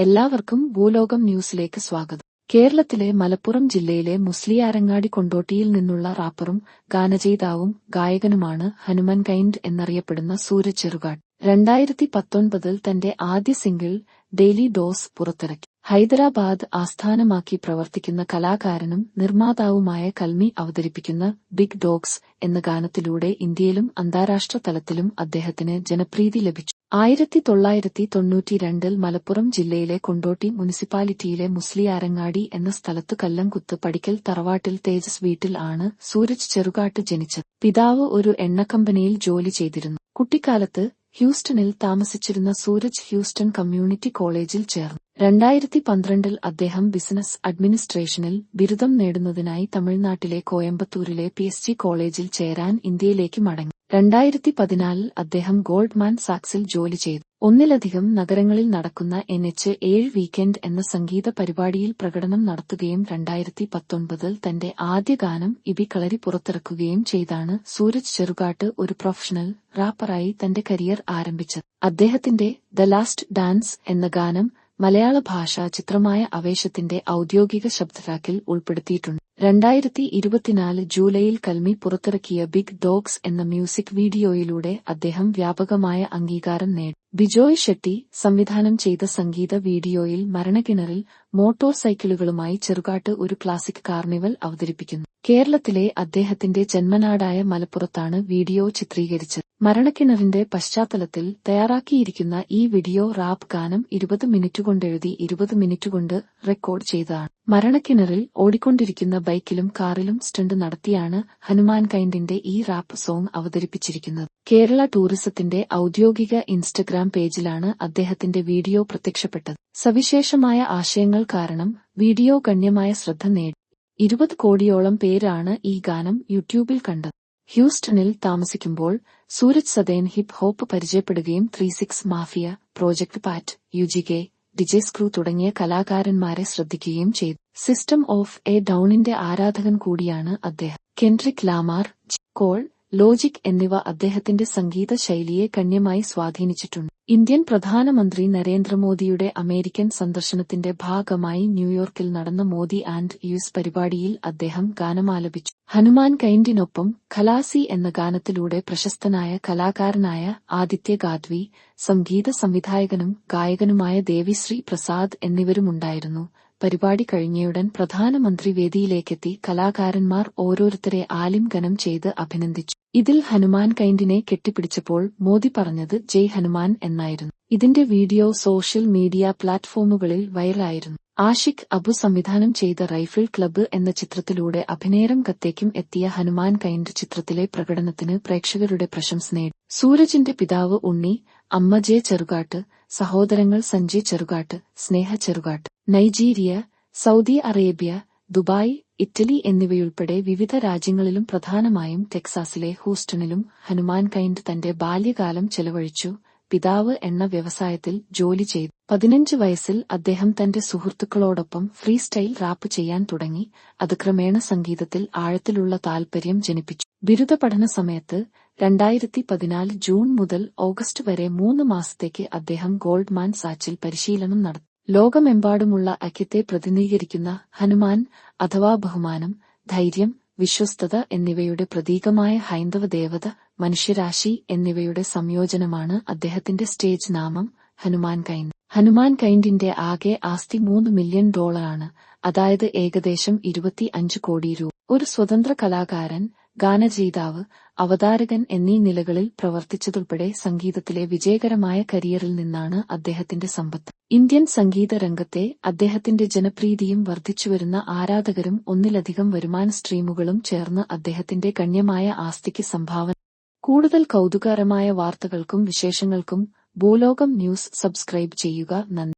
എല്ലാവർക്കും ഭൂലോകം ന്യൂസിലേക്ക് സ്വാഗതം. കേരളത്തിലെ മലപ്പുറം ജില്ലയിലെ മുസ്ലിയാരങ്ങാടി കൊണ്ടോട്ടിയിൽ നിന്നുള്ള റാപ്പറും ഗാനചെയ്താവും ഗായകനുമാണ് ഹനുമൻ കൈൻഡ് എന്നറിയപ്പെടുന്ന സൂര്യ ചെറുകാട്. രണ്ടായിരത്തി പത്തൊൻപതിൽ തന്റെ ആദ്യ സിംഗിൾ ഡെയിലി ഡോസ് പുറത്തിറക്കി. ഹൈദരാബാദ് ആസ്ഥാനമാക്കി പ്രവർത്തിക്കുന്ന കലാകാരനും നിർമ്മാതാവുമായ കൽമി അവതരിപ്പിക്കുന്ന ബിഗ് ഡോഗ്സ് എന്ന ഗാനത്തിലൂടെ ഇന്ത്യയിലും അന്താരാഷ്ട്ര തലത്തിലും അദ്ദേഹത്തിന് ജനപ്രീതി ലഭിച്ചു. ആയിരത്തി തൊള്ളായിരത്തി തൊണ്ണൂറ്റിരണ്ടിൽ മലപ്പുറം ജില്ലയിലെ കൊണ്ടോട്ടി മുനിസിപ്പാലിറ്റിയിലെ മുസ്ലിയാരങ്ങാടി എന്ന സ്ഥലത്ത് കല്ലംകുത്ത് പടിക്കൽ തറവാട്ടിൽ തേജസ് വീട്ടിൽ ആണ് സൂരജ് ചെറുകാട്ട് ജനിച്ചത്. പിതാവ് ഒരു എണ്ണക്കമ്പനിയിൽ ജോലി ചെയ്തിരുന്നു. കുട്ടിക്കാലത്ത് ഹ്യൂസ്റ്റണിൽ താമസിച്ചിരുന്ന സൂരജ് ഹ്യൂസ്റ്റൺ കമ്മ്യൂണിറ്റി കോളേജിൽ ചേർന്നു. രണ്ടായിരത്തി പന്ത്രണ്ടിൽ അദ്ദേഹം ബിസിനസ് അഡ്മിനിസ്ട്രേഷനിൽ ബിരുദം നേടുന്നതിനായി തമിഴ്നാട്ടിലെ കോയമ്പത്തൂരിലെ പി കോളേജിൽ ചേരാൻ ഇന്ത്യയിലേക്ക് മടങ്ങി. രണ്ടായിരത്തി പതിനാലിൽ അദ്ദേഹം ഗോൾഡ്മാൻ സാക്സിൽ ജോലി ചെയ്തു. ഒന്നിലധികം നഗരങ്ങളിൽ നടക്കുന്ന എൻ എച്ച് ഏഴ് വീക്കെൻഡ് എന്ന സംഗീത പരിപാടിയിൽ പ്രകടനം നടത്തുകയും രണ്ടായിരത്തി പത്തൊൻപതിൽ തന്റെ ആദ്യ ഗാനം ഇബി കളരി പുറത്തിറക്കുകയും ചെയ്താണ് സൂരജ് ചെറുകാട്ട് ഒരു പ്രൊഫഷണൽ റാപ്പറായി തന്റെ കരിയർ ആരംഭിച്ചത്. അദ്ദേഹത്തിന്റെ ദ ലാസ്റ്റ് ഡാൻസ് എന്ന ഗാനം മലയാള ഭാഷാ ചിത്രമായ ആവേശത്തിന്റെ ഔദ്യോഗിക ശബ്ദരാക്കിൽ ഉൾപ്പെടുത്തിയിട്ടുണ്ട്. രണ്ടായിരത്തി ഇരുപത്തിനാല് ജൂലൈയിൽ കൽമി പുറത്തിറക്കിയ ബിഗ് ഡോഗ്സ് എന്ന മ്യൂസിക് വീഡിയോയിലൂടെ അദ്ദേഹം വ്യാപകമായ അംഗീകാരം നേടി. ബിജോയ് ഷെട്ടി സംവിധാനം ചെയ്ത സംഗീത വീഡിയോയിൽ മരണക്കിണറിൽ മോട്ടോർ സൈക്കിളുകളുമായി ചെറുകാട്ട് ഒരു ക്ലാസിക് കാർണിവൽ അവതരിപ്പിക്കുന്നു. കേരളത്തിലെ അദ്ദേഹത്തിന്റെ ജന്മനാടായ മലപ്പുറത്താണ് വീഡിയോ ചിത്രീകരിച്ചത്. മരണക്കിണറിന്റെ പശ്ചാത്തലത്തിൽ തയ്യാറാക്കിയിരിക്കുന്ന ഈ വീഡിയോ റാപ്പ് ഗാനം ഇരുപത് മിനിറ്റ് കൊണ്ട് കൊണ്ടെഴുതി ഇരുപത് മിനിറ്റ് കൊണ്ട് റെക്കോർഡ് ചെയ്തതാണ്. മരണക്കിണറിൽ ഓടിക്കൊണ്ടിരിക്കുന്ന ബൈക്കിലും കാറിലും സ്റ്റണ്ട് നടത്തിയാണ് ഹനുമാൻ കൈൻഡിന്റെ ഈ റാപ്പ് സോങ് അവതരിപ്പിച്ചിരിക്കുന്നത്. കേരള ടൂറിസത്തിന്റെ ഔദ്യോഗിക ഇൻസ്റ്റഗ്രാം പേജിലാണ് അദ്ദേഹത്തിന്റെ വീഡിയോ പ്രത്യക്ഷപ്പെട്ടത്. സവിശേഷമായ ആശയങ്ങൾ കാരണം വീഡിയോ ഗണ്യമായ ശ്രദ്ധ നേടി. ഇരുപത് കോടിയോളം പേരാണ് ഈ ഗാനം യൂട്യൂബിൽ കണ്ടത്. ഹ്യൂസ്റ്റണിൽ താമസിക്കുമ്പോൾ സൂരജ് സദേൻ hip hop പരിചയപ്പെടുകയും Three Six Mafia Project Pat UGK DJ Screw തുടങ്ങിയ കലാകാരന്മാരെ ശ്രദ്ധിക്കുകയും ചെയ്തു. സിസ്റ്റം ഓഫ് എ ഡൌണിന്റെ ആരാധകൻ കൂടിയാണ് അദ്ദേഹം. കെൻട്രിക് ലാമാർ കോൾ ലോജിക് എന്നിവ അദ്ദേഹത്തിന്റെ സംഗീത ശൈലിയെ ഗണ്യമായി സ്വാധീനിച്ചിട്ടുണ്ട്. ഇന്ത്യൻ പ്രധാനമന്ത്രി നരേന്ദ്രമോദിയുടെ അമേരിക്കൻ സന്ദർശനത്തിന്റെ ഭാഗമായി ന്യൂയോർക്കിൽ നടന്ന മോദി ആൻഡ് യുഎസ് പരിപാടിയിൽ അദ്ദേഹം ഗാനമാലപിച്ചു. ഹനുമാൻ കൈൻഡിനൊപ്പം ഖലാസി എന്ന ഗാനത്തിലൂടെ പ്രശസ്തനായ കലാകാരനായ ആദിത്യ ഗാദ്വി സംഗീത സംവിധായകനും ഗായകനുമായ ദേവിശ്രീ പ്രസാദ് എന്നിവരുമുണ്ടായിരുന്നു. പരിപാടി കഴിഞ്ഞയുടൻ പ്രധാനമന്ത്രി വേദിയിലേക്കെത്തി കലാകാരന്മാർ ഓരോരുത്തരെ ആലിംഗനം ചെയ്ത് അഭിനന്ദിച്ചു. ഇതിൽ ഹനുമാൻ കൈൻഡിനെ കെട്ടിപ്പിടിച്ചപ്പോൾ മോദി പറഞ്ഞത് ജയ് ഹനുമാൻ എന്നായിരുന്നു. ഇതിന്റെ വീഡിയോ സോഷ്യൽ മീഡിയ പ്ലാറ്റ്ഫോമുകളിൽ വൈറലായിരുന്നു. ആഷിഖ് അബു സംവിധാനം ചെയ്ത റൈഫിൾ ക്ലബ്ബ് എന്ന ചിത്രത്തിലൂടെ അഭിനയരംഗത്തേക്കും എത്തിയ ഹനുമാൻ കൈൻഡ് ചിത്രത്തിലെ പ്രകടനത്തിന് പ്രേക്ഷകരുടെ പ്രശംസ നേടി. സൂരജിന്റെ പിതാവ് ഉണ്ണി അമ്മ ജെ ചെറുകാട്ട് സഹോദരങ്ങൾ Sanjay Cherukat Sneha Cherukat Nigeria Saudi Arabia Dubai Italy എന്നിവയുൾപ്പെടെ വിവിധ രാജ്യങ്ങളിലും പ്രധാനമായും ടെക്സാസിലെ ഹൂസ്റ്റണിലും ഹനുമാൻ കൈൻഡ് തന്റെ ബാല്യകാലം ചെലവഴിച്ചു. പിതാവ് എണ്ണ വ്യവസായത്തിൽ ജോലി ചെയ്തു. പതിനഞ്ച് വയസ്സിൽ അദ്ദേഹം തന്റെ സുഹൃത്തുക്കളോടൊപ്പം ഫ്രീ സ്റ്റൈൽ റാപ്പ് ചെയ്യാൻ തുടങ്ങി. അത് ക്രമേണ സംഗീതത്തിൽ ആഴത്തിലുള്ള താൽപര്യം ജനിപ്പിച്ചു. ബിരുദ പഠന സമയത്ത് രണ്ടായിരത്തി പതിനാല് ജൂൺ മുതൽ ഓഗസ്റ്റ് വരെ മൂന്ന് മാസത്തേക്ക് അദ്ദേഹം ഗോൾഡ്മാൻ സാച്ചിൽ പരിശീലനം നടത്തി. ലോകമെമ്പാടുമുള്ള ഐക്യത്തെ പ്രതിനിധീകരിക്കുന്ന ഹനുമാൻ അഥവാ ബഹുമാനം ധൈര്യം വിശ്വസ്തത എന്നിവയുടെ പ്രതീകമായ ഹൈന്ദവ ദേവത മനുഷ്യരാശി എന്നിവയുടെ സംയോജനമാണ് അദ്ദേഹത്തിന്റെ സ്റ്റേജ് നാമം ഹനുമാൻ കൈൻഡ്. ഹനുമാൻ കൈൻഡിന്റെ ആകെ ആസ്തി മൂന്ന് മില്യൺ ഡോളറാണ് അതായത് ഏകദേശം ഇരുപത്തി അഞ്ച് കോടി രൂപ. ഒരു സ്വതന്ത്ര കലാകാരൻ ഗാനരചയിതാവ് അവതാരകൻ എന്നീ നിലകളിൽ പ്രവർത്തിച്ചതുൾപ്പെടെ സംഗീതത്തിലെ വിജയകരമായ കരിയറിൽ നിന്നാണ് അദ്ദേഹത്തിന്റെ സമ്പത്ത്. ഇന്ത്യൻ സംഗീത രംഗത്തെ അദ്ദേഹത്തിന്റെ ജനപ്രീതിയും വർദ്ധിച്ചുവരുന്ന ആരാധകരും ഒന്നിലധികം വരുമാന സ്ട്രീമുകളും ചേർന്ന് അദ്ദേഹത്തിന്റെ ഗണ്യമായ ആസ്തിക്ക് സംഭാവന. കൂടുതൽ കൗതുകകരമായ വാർത്തകൾക്കും വിശേഷങ്ങൾക്കും ഭൂലോകം ന്യൂസ് സബ്സ്ക്രൈബ് ചെയ്യുക. നന്ദി.